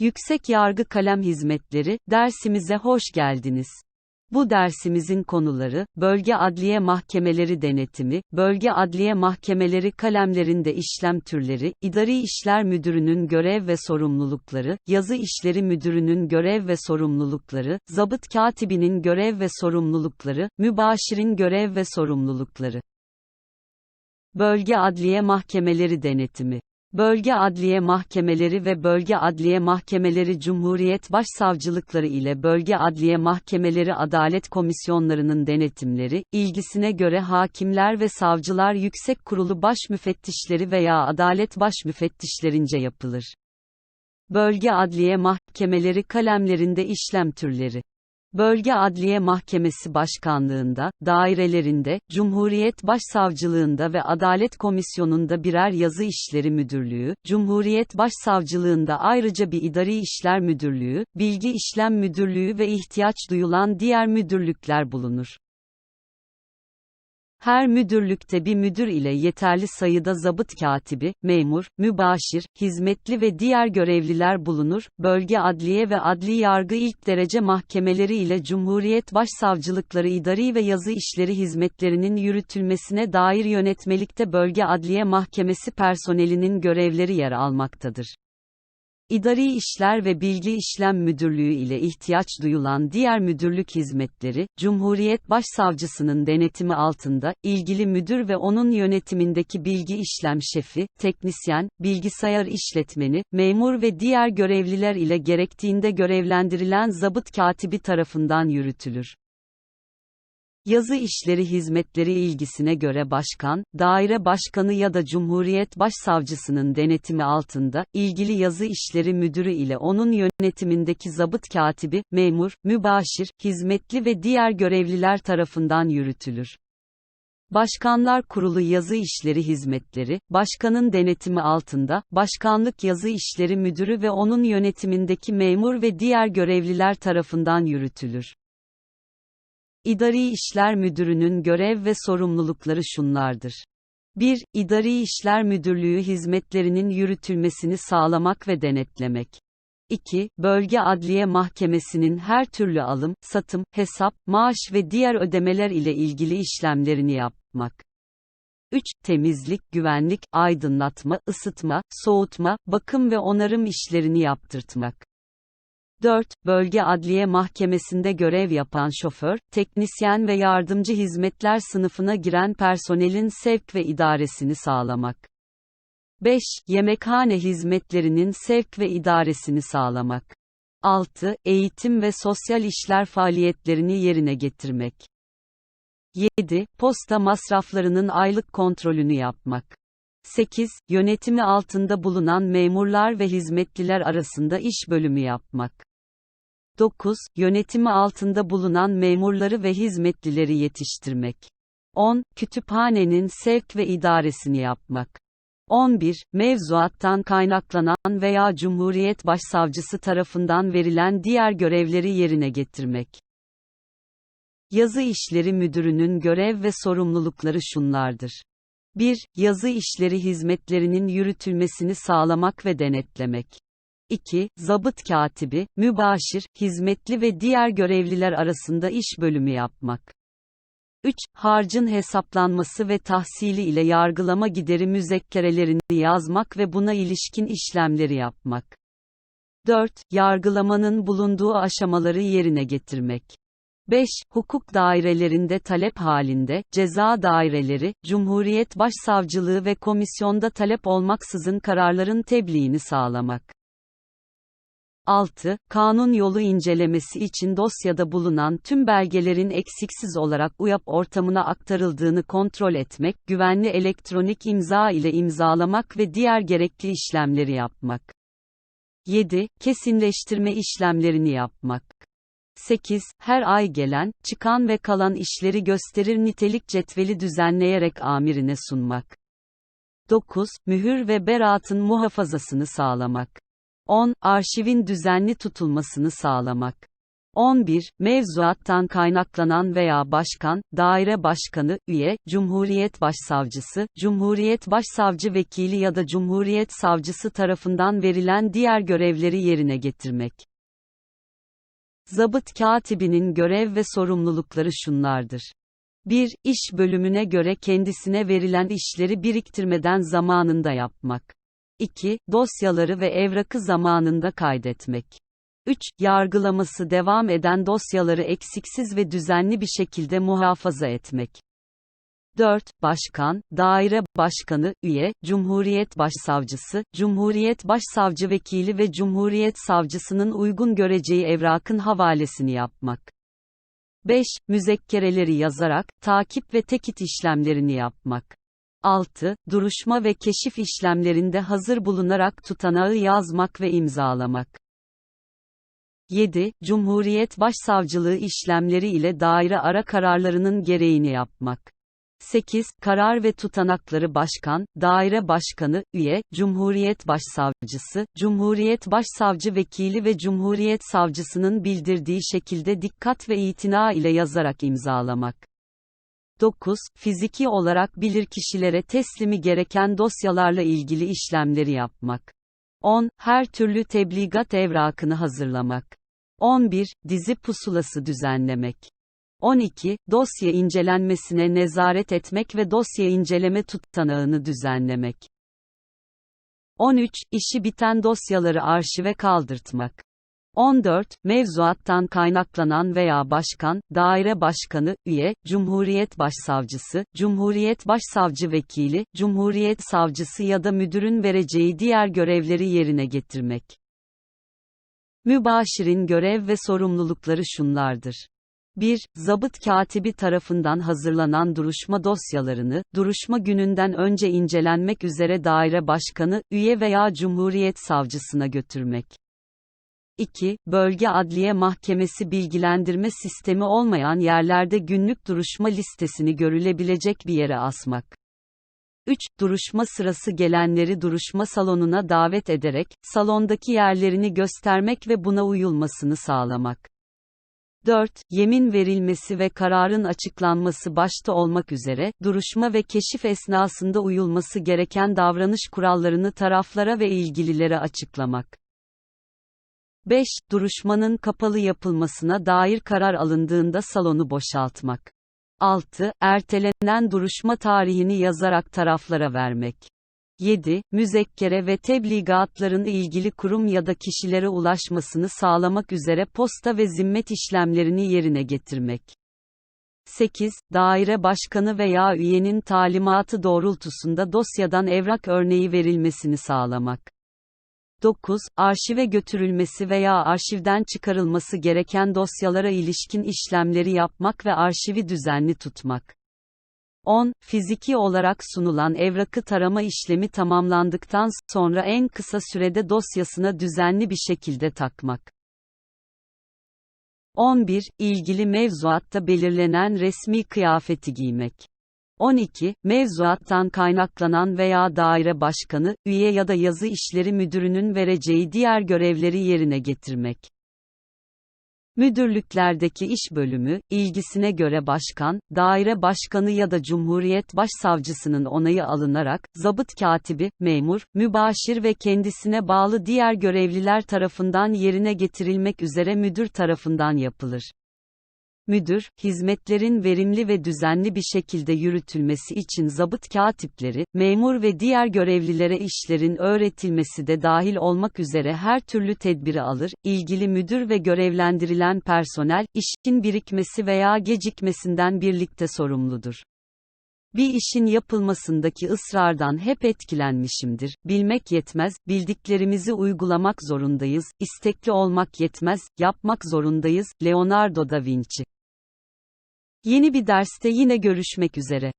Yüksek Yargı Kalem Hizmetleri, dersimize hoş geldiniz. Bu dersimizin konuları, bölge adliye mahkemeleri denetimi, bölge adliye mahkemeleri kalemlerinde işlem türleri, idari işler müdürünün görev ve sorumlulukları, yazı işleri müdürünün görev ve sorumlulukları, zabıt katibinin görev ve sorumlulukları, mübaşirin görev ve sorumlulukları. Bölge adliye mahkemeleri denetimi Bölge adliye mahkemeleri ve bölge adliye mahkemeleri Cumhuriyet Başsavcılıkları ile bölge adliye mahkemeleri adalet komisyonlarının denetimleri, ilgisine göre hakimler ve savcılar yüksek kurulu baş müfettişleri veya adalet baş müfettişlerince yapılır. Bölge adliye mahkemeleri kalemlerinde işlem türleri Bölge Adliye Mahkemesi Başkanlığında, dairelerinde, Cumhuriyet Başsavcılığında ve Adalet Komisyonu'nda birer yazı işleri müdürlüğü, Cumhuriyet Başsavcılığında ayrıca bir idari işler müdürlüğü, bilgi işlem müdürlüğü ve ihtiyaç duyulan diğer müdürlükler bulunur. Her müdürlükte bir müdür ile yeterli sayıda zabıt katibi, memur, mübaşir, hizmetli ve diğer görevliler bulunur. Bölge adliye ve adli yargı ilk derece mahkemeleri ile Cumhuriyet Başsavcılıkları idari ve yazı işleri hizmetlerinin yürütülmesine dair yönetmelikte bölge adliye mahkemesi personelinin görevleri yer almaktadır. İdari İşler ve Bilgi İşlem Müdürlüğü ile ihtiyaç duyulan diğer müdürlük hizmetleri, Cumhuriyet Başsavcısının denetimi altında, ilgili müdür ve onun yönetimindeki bilgi işlem şefi, teknisyen, bilgisayar işletmeni, memur ve diğer görevliler ile gerektiğinde görevlendirilen zabıt katibi tarafından yürütülür. Yazı işleri hizmetleri ilgisine göre başkan, daire başkanı ya da Cumhuriyet Başsavcısının denetimi altında, ilgili yazı işleri müdürü ile onun yönetimindeki zabıt katibi, memur, mübaşir, hizmetli ve diğer görevliler tarafından yürütülür. Başkanlar Kurulu Yazı İşleri Hizmetleri, başkanın denetimi altında, Başkanlık Yazı İşleri Müdürü ve onun yönetimindeki memur ve diğer görevliler tarafından yürütülür. İdari İşler Müdürü'nün görev ve sorumlulukları şunlardır. 1. İdari İşler Müdürlüğü hizmetlerinin yürütülmesini sağlamak ve denetlemek. 2. Bölge Adliye Mahkemesi'nin her türlü alım, satım, hesap, maaş ve diğer ödemeler ile ilgili işlemlerini yapmak. 3. Temizlik, güvenlik, aydınlatma, ısıtma, soğutma, bakım ve onarım işlerini yaptırtmak. 4. Bölge Adliye Mahkemesi'nde görev yapan şoför, teknisyen ve yardımcı hizmetler sınıfına giren personelin sevk ve idaresini sağlamak. 5. Yemekhane hizmetlerinin sevk ve idaresini sağlamak. 6. Eğitim ve sosyal işler faaliyetlerini yerine getirmek. 7. Posta masraflarının aylık kontrolünü yapmak. 8. Yönetimi altında bulunan memurlar ve hizmetliler arasında iş bölümü yapmak. 9. Yönetimi altında bulunan memurları ve hizmetlileri yetiştirmek. 10. Kütüphanenin sevk ve idaresini yapmak. 11. Mevzuattan kaynaklanan veya Cumhuriyet Başsavcısı tarafından verilen diğer görevleri yerine getirmek. Yazı İşleri Müdürü'nün görev ve sorumlulukları şunlardır. 1. Yazı işleri hizmetlerinin yürütülmesini sağlamak ve denetlemek. 2. Zabıt katibi, mübaşir, hizmetli ve diğer görevliler arasında iş bölümü yapmak. 3. Harcın hesaplanması ve tahsili ile yargılama gideri müzekkerelerini yazmak ve buna ilişkin işlemleri yapmak. 4. Yargılamanın bulunduğu aşamaları yerine getirmek. 5. Hukuk dairelerinde talep halinde, ceza daireleri, Cumhuriyet Başsavcılığı ve komisyonda talep olmaksızın kararların tebliğini sağlamak. 6. Kanun yolu incelemesi için dosyada bulunan tüm belgelerin eksiksiz olarak UYAP ortamına aktarıldığını kontrol etmek, güvenli elektronik imza ile imzalamak ve diğer gerekli işlemleri yapmak. 7. Kesinleştirme işlemlerini yapmak. 8. Her ay gelen, çıkan ve kalan işleri gösterir nitelik cetveli düzenleyerek amirine sunmak. 9. Mühür ve beratın muhafazasını sağlamak. 10. Arşivin düzenli tutulmasını sağlamak. 11. Mevzuattan kaynaklanan veya başkan, daire başkanı, üye, Cumhuriyet Başsavcısı, Cumhuriyet Başsavcı Vekili ya da Cumhuriyet Savcısı tarafından verilen diğer görevleri yerine getirmek. Zabıt katibinin görev ve sorumlulukları şunlardır. 1. İş bölümüne göre kendisine verilen işleri biriktirmeden zamanında yapmak. 2. Dosyaları ve evrakı zamanında kaydetmek. 3. Yargılaması devam eden dosyaları eksiksiz ve düzenli bir şekilde muhafaza etmek. 4. Başkan, daire başkanı, üye, Cumhuriyet Başsavcısı, Cumhuriyet Başsavcı Vekili ve Cumhuriyet Savcısının uygun göreceği evrakın havalesini yapmak. 5. Müzekkereleri yazarak, takip ve tekit işlemlerini yapmak. 6. Duruşma ve keşif işlemlerinde hazır bulunarak tutanağı yazmak ve imzalamak. 7. Cumhuriyet Başsavcılığı işlemleri ile daire ara kararlarının gereğini yapmak. 8. Karar ve tutanakları başkan, daire başkanı, üye, Cumhuriyet Başsavcısı, Cumhuriyet Başsavcı Vekili ve Cumhuriyet Savcısının bildirdiği şekilde dikkat ve itina ile yazarak imzalamak. 9. Fiziki olarak bilirkişilere teslimi gereken dosyalarla ilgili işlemleri yapmak. 10. Her türlü tebligat evrakını hazırlamak. 11. Dizi pusulası düzenlemek. 12. Dosya incelenmesine nezaret etmek ve dosya inceleme tutanağını düzenlemek. 13. İşi biten dosyaları arşive kaldırtmak. 14. Mevzuattan kaynaklanan veya başkan, daire başkanı, üye, Cumhuriyet Başsavcısı, Cumhuriyet Başsavcı Vekili, Cumhuriyet Savcısı ya da müdürün vereceği diğer görevleri yerine getirmek. Mübaşirin görev ve sorumlulukları şunlardır. 1. Zabıt katibi tarafından hazırlanan duruşma dosyalarını, duruşma gününden önce incelenmek üzere daire başkanı, üye veya Cumhuriyet Savcısına götürmek. 2. Bölge Adliye Mahkemesi bilgilendirme sistemi olmayan yerlerde günlük duruşma listesini görülebilecek bir yere asmak. 3. Duruşma sırası gelenleri duruşma salonuna davet ederek, salondaki yerlerini göstermek ve buna uyulmasını sağlamak. 4. Yemin verilmesi ve kararın açıklanması başta olmak üzere, duruşma ve keşif esnasında uyulması gereken davranış kurallarını taraflara ve ilgililere açıklamak. 5. Duruşmanın kapalı yapılmasına dair karar alındığında salonu boşaltmak. 6. Ertelenen duruşma tarihini yazarak taraflara vermek. 7. Müzekkere ve tebligatların ilgili kurum ya da kişilere ulaşmasını sağlamak üzere posta ve zimmet işlemlerini yerine getirmek. 8. Daire başkanı veya üyenin talimatı doğrultusunda dosyadan evrak örneği verilmesini sağlamak. 9. Arşive götürülmesi veya arşivden çıkarılması gereken dosyalara ilişkin işlemleri yapmak ve arşivi düzenli tutmak. 10. Fiziki olarak sunulan evrakı tarama işlemi tamamlandıktan sonra en kısa sürede dosyasına düzenli bir şekilde takmak. 11. İlgili mevzuatta belirlenen resmi kıyafeti giymek. 12. Mevzuattan kaynaklanan veya daire başkanı, üye ya da yazı işleri müdürünün vereceği diğer görevleri yerine getirmek. Müdürlüklerdeki iş bölümü, ilgisine göre başkan, daire başkanı ya da Cumhuriyet Başsavcısının onayı alınarak, zabıt katibi, memur, mübaşir ve kendisine bağlı diğer görevliler tarafından yerine getirilmek üzere müdür tarafından yapılır. Müdür, hizmetlerin verimli ve düzenli bir şekilde yürütülmesi için zabıt katipleri, memur ve diğer görevlilere işlerin öğretilmesi de dahil olmak üzere her türlü tedbiri alır, ilgili müdür ve görevlendirilen personel, işin birikmesi veya gecikmesinden birlikte sorumludur. Bir işin yapılmasındaki ısrardan hep etkilenmişimdir. Bilmek yetmez, bildiklerimizi uygulamak zorundayız, istekli olmak yetmez, yapmak zorundayız. Leonardo da Vinci Yeni bir derste yine görüşmek üzere.